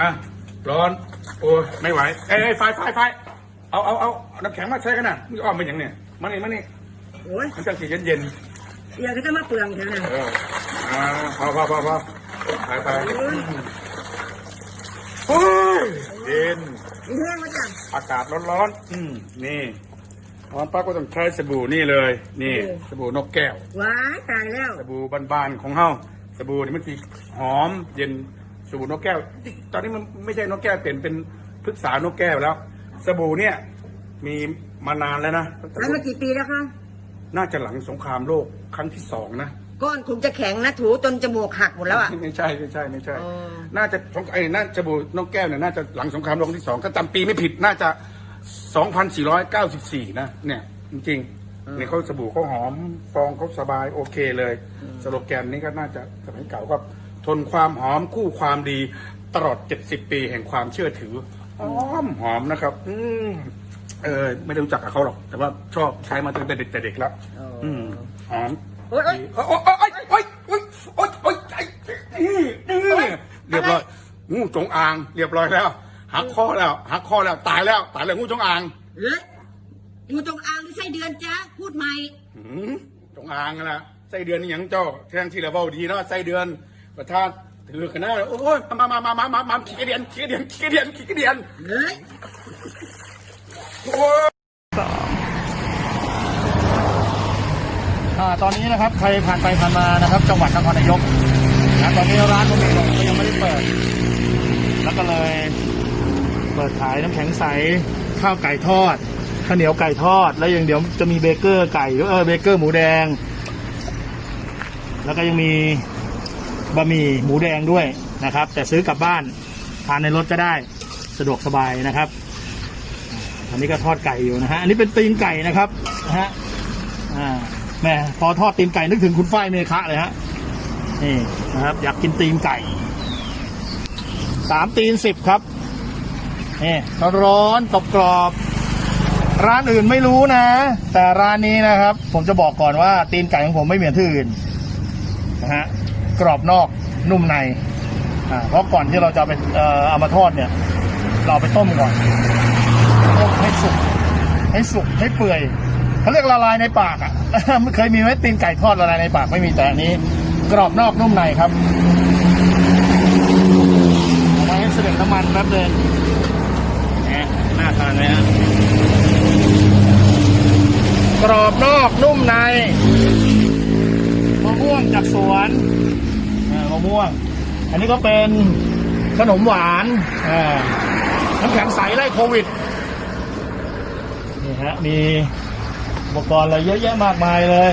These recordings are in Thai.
อะ ร้อน โอ้ยไม่ไหว เอ้ยเอ้ยไฟไฟไฟเอาเอาเอาเอาน้ำแข็งมาใช้กันนะมึงอ้อมเป็นอย่างเนี่ยมานี่มานี่โอ้ยมันจะสีเย็นเย็นเดี๋ยวก็จะมาเปลืองเท่านั้นๆเอออ่าพอพอพอพอไปไปโอ้ยเย็น มีแห้งมาจัง อากาศร้อนๆ อืม นี่ร้อนป้าก็ต้องใช้สบู่นี่เลย นี่สบู่นกแก้ว ว้ายตายแล้ว สบู่บานๆของเฮาสบู่นี่มันสีหอมเย็น สบู่นกแก้ว ตอนนี้มันไม่ใช่นกแก้วเปลี่ยนเป็นพฤกษานกแก้วแล้ว สบู่เนี่ยมีมานานแล้วนะใช้มากี่ปีแล้วคะน่าจะหลังสงครามโลกครั้งที่สองนะก้อนคงจะแข็งนะถูจนจมูกหักหมดแล้วอะไม่ใช่ไม่ใช่ไม่ใช่อ๋อน่าจะสงไอ้น่าจะบูนกแก้วเนี่ยน่าจะหลังสงครามโลกครั้งที่สองถ้าจำปีไม่ผิดน่าจะ2,494นะเนี่ย จริงๆเนี่ยเขาสบู่เขาหอมฟองเขาสบายโอเคเลย สโลแกนนี้ก็น่าจะสมัยเก่าก็ ทนความหอมคู่ความดี ตลอด 70 ปีแห่งความเชื่อถือหอมหอมนะครับ อืมเออไม่ได้รู้จักกับเขาหรอก แต่ว่าชอบใช้มาตั้งแต่เด็กแต่เด็กแล้วอืมหอมโอ๊ยโอ๊ยโอ๊ยโอ๊ยโอ๊ยโอ๊ยโอ๊ยโอ๊ยโอ๊ยไอ้นี่นี่เรียบร้อยงูจงอาง เรียบร้อยแล้วหักคอแล้วหักคอแล้วตายแล้วตายแล้วงูจงอางเอ้ยงูจงอางหรือไส้เดือนจ้าพูดใหม่หืมจงอางนั่นละไส้เดือนนี่หยังเจ้าแทงที่เราเบาดีเนาะไส้เดือน ประธานถือกันนะโอ้ยมามามามามามาขี้เดียนขี้เดียนขี้เดียนขี้เดียนเฮ้ยโอ้ยตอนนี้นะครับใครผ่านไปผ่านมานะครับ จังหวัดนครนายกนะตอนนี้ร้านของเมลงก็ยังไม่ได้เปิด แล้วก็เลยเปิดขายน้ำแข็งใสข้าวไก่ทอดข้าวเหนียวไก่ทอด แล้วยังเดี๋ยวจะมีเบเกอร์ไก่เออเบเกอร์หมูแดง แล้วก็ยังมี บะหมี่หมูแดงด้วยนะครับ แต่ซื้อกลับบ้านทานในรถก็ได้สะดวกสบายนะครับอันนี้ก็ทอดไก่อยู่นะฮะอันนี้เป็นตีนไก่นะครับนะฮะอ่าแม่พอทอดตีนไก่นึกถึงคุณฝ้ายเมฆะเลยฮะนี่นะครับ อยากกินตีนไก่สามตีนสิบครับนี่ร้อนกรอบกรอบร้านอื่นไม่รู้นะ แต่ร้านนี้นะครับ ผมจะบอกก่อนว่าตีนไก่ของผมไม่เหมือนที่อื่นนะฮะ กรอบนอกนุ่มในอ่าเพราะก่อนที่เราจะไปเอ่อเอามาทอดเนี่ย เราไปต้มก่อนต้มให้สุกให้สุกให้เปื่อยเขาเรียกละลายในปากอะ ไม่เคยมีไหมตีนไก่ทอดละลายในปากไม่มีแต่อันนี้ กรอบนอกนุ่มในครับเอาไว้ให้เสด็จน้ำมันแป๊บเดียวนะน่าทานไหมฮะกรอบนอกนุ่มในมะม่วงจากสวนะม่วง อันนี้ก็เป็นขนมหวานน้ำแข็งใสไล่โควิดนี่ฮะมีอุปกรณ์อะไรเยอะแยะมากมายเลย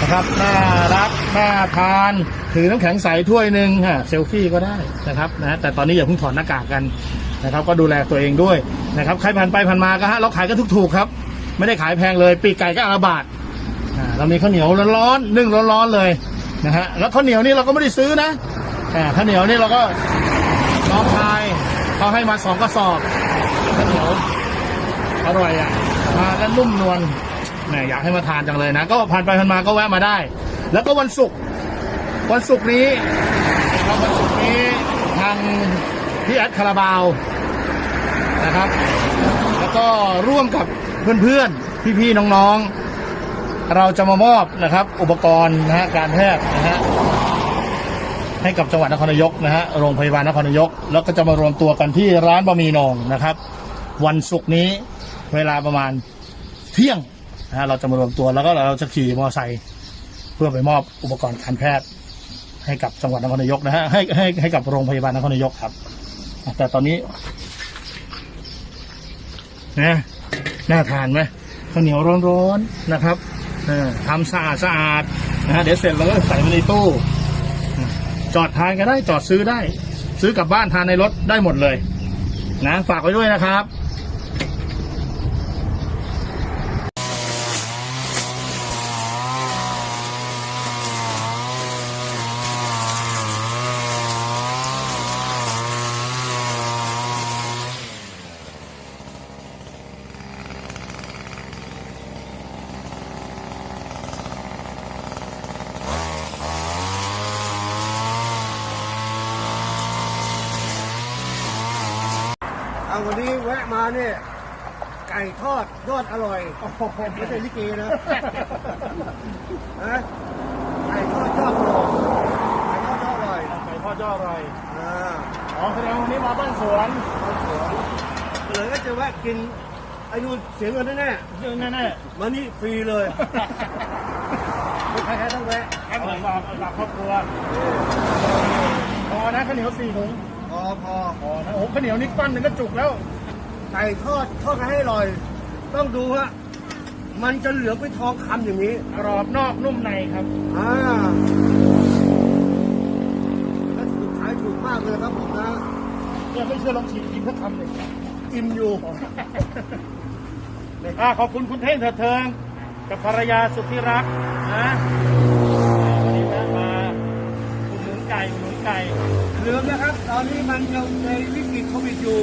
นะครับน่ารักน่าทาน ถือน้ำแข็งใสถ้วยหนึ่งฮะเซลฟี่ก็ได้นะครับนะแต่ตอนนี้อย่าเพิ่งถอดหน้ากากกันนะครับก็ดูแลตัวเองด้วยนะครับใครผ่านไปผ่านมาก็ฮะเราขายก็ถูกๆครับ ไม่ได้ขายแพงเลย ปีกไก่ก็อาบาทเรามีข้าวเหนียวร้อนๆนึ่งร้อนๆเลย นะฮะแล้วข้าวเหนียวนี่เราก็ไม่ได้ซื้อนะอ่าข้าวเหนียวนี่เราก็น้องชายเขาให้มาสองกระสอบข้าวเหนียวอร่อยอะมาแล้วนุ่มนวลแหมอยากให้มาทานจังเลยนะ ก็ผ่านไปผ่านมาก็แวะมาได้ แล้วก็วันศุกร์วันศุกร์นี้ครับวันศุกร์นี้ทางพี่แอดคาราบาวนะครับ แล้วก็ร่วมกับเพื่อนๆพี่ๆน้องๆ เราจะมามอบนะครับ อุปกรณ์นะฮะการแพทย์นะฮะให้กับจังหวัดนครนายกนะฮะโรงพยาบาลนครนายก แล้วก็จะมารวมตัวกันที่ร้านบะหมี่โหนงนะครับ วันศุกร์นี้เวลาประมาณเที่ยงนะฮะเราจะมารวมตัวแล้วก็เราจะขี่มอเตอร์ไซค์เพื่อไปมอบอุปกรณ์การแพทย์ ให้กับจังหวัดนครนายกนะฮะให้ให้ให้กับโรงพยาบาลนครนายกครับ แต่ตอนนี้นะน่าทานไหมข้าวเหนียวร้อนๆนะครับ ทำสะอาดสะอาดนะฮะเดี๋ยวเสร็จเราก็ใส่ไว้ในตู้อะจอดทานก็ได้จอดซื้อได้ ซื้อกลับบ้านทานในรถได้หมดเลย นะฝากไว้ด้วยนะครับ เนี่ยไก่ทอดยอดอร่อยไม่ใช่ลิเกนะนะไก่ทอดยอดอร่อยไก่ทอดยอดอร่อยไก่ทอดยอดอร่อยอ่าอ๋อแสดงวันนี้มาบ้านสวนเลยก็จะแวะกินไอ้นู่นเสียเงินแน่เยอะแน่ๆมานี่ฟรีเลยใครๆต้องแวะๆให้ผมมาหลักครอบครัวพอนะข้าวเหนียวสี่ถุงพอพอพอนะโอ้โหข้าวเหนียวนี่ปั้นหนึ่งก็จุกแล้ว ไก่ทอดทอดกันให้อร่อย ต้องดูฮะมันจะเหลืองเป็นทองคำอย่างนี้ กรอบนอกนุ่มในครับอ่าแล้วถูกขายถูกมากเลยครับผมนะยังไม่เชื่อลองฉีดกินสักคำหนึ่งอิ่มอยู่ อ่าขอบคุณคุณเท่งเถิดเทิง กับภรรยาสุดที่รักนะวันนี้แวะมาอุดหนุนไก่อุดหนุนไก่ ลืมนะครับ ตอนนี้มันยังในวิกฤตโควิดอยู่